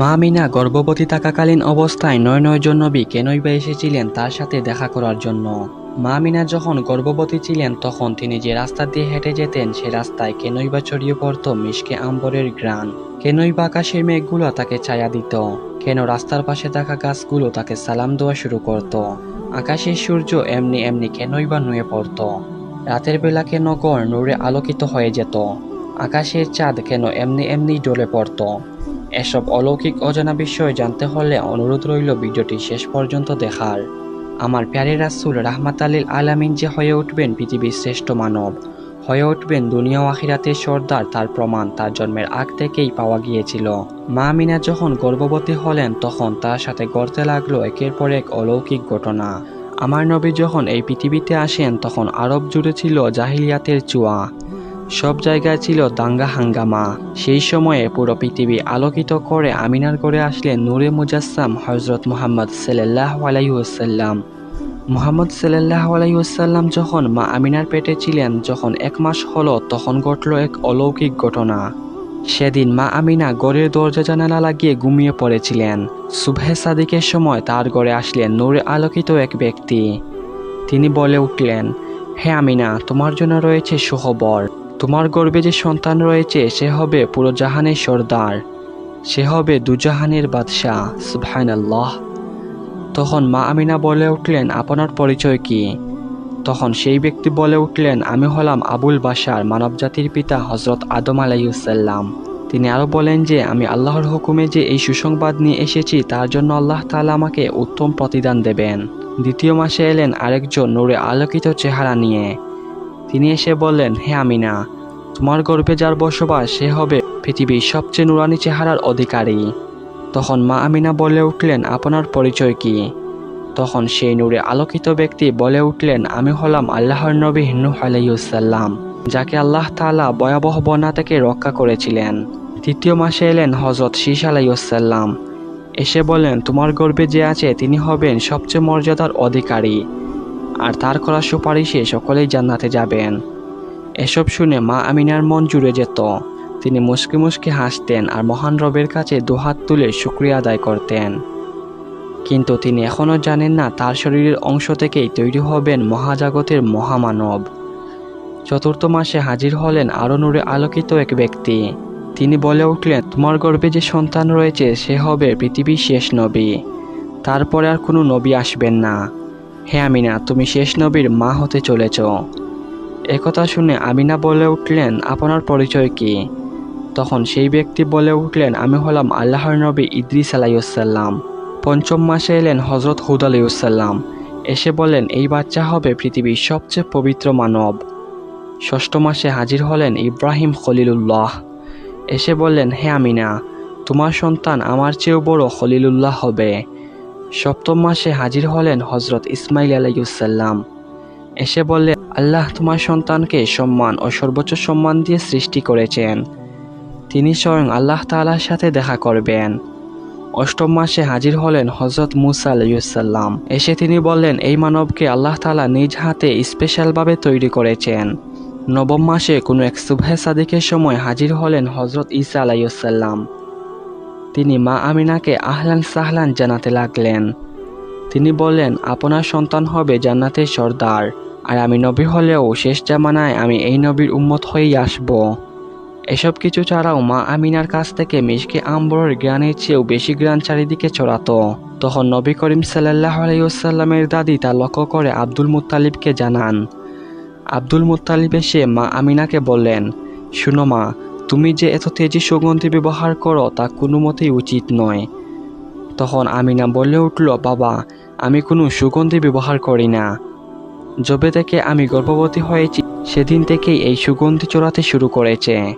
মা মিনা গর্ভবতী থাকাকালীন অবস্থায় নয় নয় জন নবী কেনই বা এসেছিলেন তার সাথে দেখা করার জন্য। মা মিনা যখন গর্ভবতী ছিলেন, তখন তিনি যে রাস্তা দিয়ে হেঁটে যেতেন, সে রাস্তায় কেনই বা ছড়িয়ে পড়ত মিশকে আম্বরের গ্রান কেনই বা আকাশের মেঘগুলো তাকে ছায়া দিত। কেন রাস্তার পাশে থাকা গাছগুলো তাকে সালাম দেওয়া শুরু করত। আকাশের সূর্য এমনি এমনি কেনই বা নুয়ে পড়ত। রাতের বেলাকে নগর নূরে আলোকিত হয়ে যেত। আকাশের চাঁদ কেন এমনি এমনি ডলে পড়ত। এসব অলৌকিক অজানা বিষয় জানতে হলে অনুরোধ রইল ভিডিওটি শেষ পর্যন্ত দেখার। আমার প্যারে রাসুল রাহমাত আলীল আলামিন যে হয়ে উঠবেন পৃথিবীর শ্রেষ্ঠ মানব, হয়ে উঠবেন দুনিয়া আখিরাতের সর্দার, তার প্রমাণ তার জন্মের আগ থেকেই পাওয়া গিয়েছিল। মা মিনা যখন গর্ভবতী হলেন, তখন তার সাথে গড়তে লাগল একের পর এক অলৌকিক ঘটনা। আমার নবী যখন এই পৃথিবীতে আসেন, তখন আরব জুড়ে ছিল জাহিলিয়াতের চুয়া সব জায়গায় ছিল দাঙ্গা হাঙ্গামা। সেই সময়ে পুরো পৃথিবী আলোকিত করে আমিনার করে আসলেন নূরে মুজাসসাম হজরত মোহাম্মদ সাল্লাহ আলাইসাল্লাম মোহাম্মদ সাল্লাহ আলাইসাল্লাম যখন মা আমিনার পেটে ছিলেন, যখন এক মাস হলো, তখন ঘটল এক অলৌকিক ঘটনা। সেদিন মা আমিনা গড়ের দরজা জানালা লাগিয়ে ঘুমিয়ে পড়েছিলেন। সুবহে সাদিকের সময় তার ঘরে আসলেন নূরে আলোকিত এক ব্যক্তি। তিনি বলে উঠলেন, হে আমিনা, তোমার জন্য রয়েছে সুখবর। তোমার গর্ভে যে সন্তান রয়েছে, সে হবে পুরো জাহানের সর্দার। সে হবে দুজাহানের বাদশাহ সুবহান আল্লাহ তখন মা আমিনা বলে উঠলেন, আপনার পরিচয় কি? তখন সেই ব্যক্তি বলে উঠলেন, আমি হলাম আবুল বাশার, মানবজাতির পিতা হজরত আদম আলাইসাল্লাম তিনি আরও বলেন যে, আমি আল্লাহর হুকুমে যে এই সুসংবাদ নিয়ে এসেছি, তার জন্য আল্লাহ তালা আমাকে উত্তম প্রতিদান দেবেন। দ্বিতীয় মাসে এলেন আরেকজন নূরে আলোকিত চেহারা নিয়ে। তিনি এসে বললেন, হে আমিনা, তোমার গর্ভে যার বসবাস, সে হবে পৃথিবীর সবচেয়ে নুরানি চেহারার অধিকারী। তখন মা আমিনা বলে উঠলেন, আপনার পরিচয় কি? তখন সেই নূরে আলোকিত ব্যক্তি বলে উঠলেন, আমি হলাম আল্লাহর নবী নূহ আলাইসাল্লাম যাকে আল্লাহ তাআলা ভয়াবহ বন্যা থেকে রক্ষা করেছিলেন। তৃতীয় মাসে এলেন হজরত শীষ আলাইসাল্লাম এসে বলেন তোমার গর্বে যে আছে, তিনি হবেন সবচেয়ে মর্যাদার অধিকারী। আর তার করা সুপারিশে সকলেই জান্নাতে যাবেন। এসব শুনে মা আমিনার মন জুড়ে যেত। তিনি মুসকে মুসকে হাসতেন আর মহান রবের কাছে দুহাত তুলে শুক্রিয়া আদায় করতেন। কিন্তু তিনি এখনও জানেন না তার শরীরের অংশ থেকেই তৈরি হবেন মহাজাগতের মহামানব। চতুর্থ মাসে হাজির হলেন আরও নূরে আলোকিত এক ব্যক্তি। তিনি বলে উঠলেন, তোমার গর্ভে যে সন্তান রয়েছে, সে হবে পৃথিবীর শেষ নবী। তারপরে আর কোনো নবী আসবেন না। হে আমিনা, তুমি শেষ নবীর মা হতে চলেছ। একথা শুনে আমিনা বলে উঠলেন, আপনার পরিচয় কি? তখন সেই ব্যক্তি বলে উঠলেন, আমি হলাম আল্লাহর নবী ইদ্রিস আলাইসাল্লাম পঞ্চম মাসে এলেন হজরত হুদ আলাইসাল্লাম এসে বলেন এই বাচ্চা হবে পৃথিবীর সবচেয়ে পবিত্র মানব। ষষ্ঠ মাসে হাজির হলেন ইব্রাহিম খলিলুল্লাহ। এসে বললেন, হে আমিনা, তোমার সন্তান আমার চেয়েও বড় খলিলুল্লাহ হবে। সপ্তম মাসে হাজির হলেন হজরত ইসমাইল আলাইসাল্লাম এসে বললেন, আল্লাহ তোমার সন্তানকে সম্মান ও সর্বোচ্চ সম্মান দিয়ে সৃষ্টি করেছেন। তিনি স্বয়ং আল্লাহ তাআলার সাথে দেখা করবেন। অষ্টম মাসে হাজির হলেন হজরত মুসা আলাইসাল্লাম এসে তিনি বললেন, এই মানবকে আল্লাহ তালা নিজ হাতে স্পেশালভাবে তৈরি করেছেন। নবম মাসে কোনো এক সুবহে সাদিকের সময় হাজির হলেন হজরত ইসা আলাইসাল্লাম তিনি মা আমিনাকে আহলান সাহলান জানাতে লাগলেন। তিনি বললেন, আপনার সন্তান হবে জান্নাতের সর্দার, আর আমি নবী হলেও শেষ জামানায় আমি এই নবীর উম্মত হয়েই আসব। এসব কিছু ছাড়াও মা আমিনার কাছ থেকে মিশকে আম্বরের গ্রানের চেয়েও বেশি গ্রান চারিদিকে ছড়াতো। তখন নবী করিম সাল্লাহ আলাইসাল্লামের দাদি তা লক্ষ্য করে আব্দুল মুত্তালিবকে জানান। আব্দুল মুত্তালিব এসে মা আমিনাকে বললেন, শুনো মা তুমি যে এত তেজি সুগন্ধি ব্যবহার করো তা কোনো মতেই উচিত নয়। তখন আমিনা বলে উঠল, বাবা, আমি কোনো সুগন্ধি ব্যবহার করি না। যবে থেকে আমি গর্ভবতী হয়েছি, সেদিন থেকেই এই সুগন্ধি চড়াতে শুরু করেছে।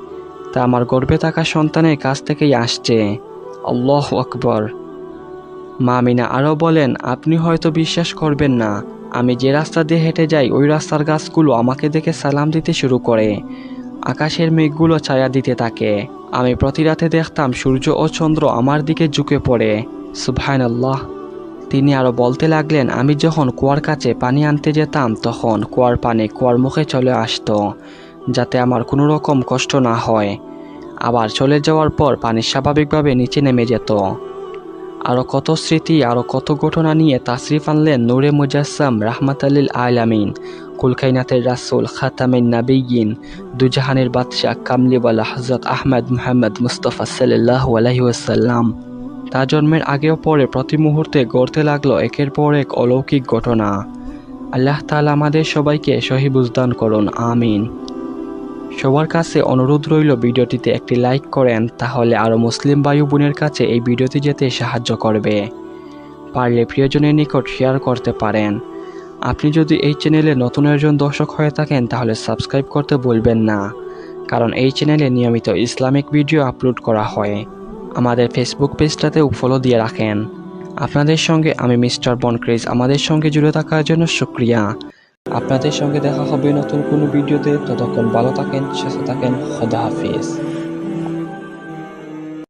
তা আমার গর্ভে থাকা সন্তানের কাছ থেকেই আসছে। আল্লাহ আকবর। মা আমিনা আরও বলেন, আপনি হয়তো বিশ্বাস করবেন না, আমি যে রাস্তা দিয়ে হেঁটে যাই, ওই রাস্তার গাছগুলো আমাকে দেখে সালাম দিতে শুরু করে। আকাশের মেঘগুলো ছায়া দিতে থাকে। আমি প্রতি রাতে দেখতাম সূর্য ও চন্দ্র আমার দিকে ঝুঁকে পড়ে। আল্লাহ তিনি আরও বলতে লাগলেন, আমি যখন কুয়ার কাছে পানি আনতে যেতাম, তখন কুয়ার পানি কুয়ার মুখে চলে আসতো, যাতে আমার কোনো রকম কষ্ট না হয়। আবার চলে যাওয়ার পর পানি স্বাভাবিকভাবে নিচে নেমে যেত। আরও কত স্মৃতি আরও কত ঘটনা নিয়ে তাসরিফ আনলেন নূরে মুজাসসাম রাহমাতালিল আলামিন। কুলকাইনাতের রাসুল, খাতামিন নাবিয়িন দুজাহানের বাদশাহ কামলিওয়ালা হজরত আহমদ মুহাম্মদ মুস্তফা সাল্লাহ আলহিউসাল্লাম তার জন্মের আগে ও পরে প্রতি মুহূর্তে গড়তে লাগল একের পর এক অলৌকিক ঘটনা। আল্লাহ তালা আমাদের সবাইকে সহিবুজদান করুন, আমিন। সবার কাছে অনুরোধ রইল ভিডিওটিতে একটি লাইক করেন, তাহলে আরও মুসলিম বায়ু বোনের কাছে এই ভিডিওটি যেতে সাহায্য করবে। পারলে প্রিয়জনের নিকট শেয়ার করতে পারেন। আপনি যদি এই চ্যানেলে নতুন একজন দর্শক হয়ে থাকেন, তাহলে সাবস্ক্রাইব করতে ভুলবেন না, কারণ এই চ্যানেলে নিয়মিত ইসলামিক ভিডিও আপলোড করা হয়। আমাদের ফেসবুক পেজটাতেও ফলো দিয়ে রাখেন। আপনাদের সঙ্গে আমি মিস্টার বনক্রিজ। আমাদের সঙ্গে জুড়ে থাকার জন্য শুক্রিয়া। আপনাদের সঙ্গে দেখা হবে নতুন কোনো ভিডিওতে। ততক্ষণ ভালো থাকেন সুস্থ থাকেন খোদা হাফিজ।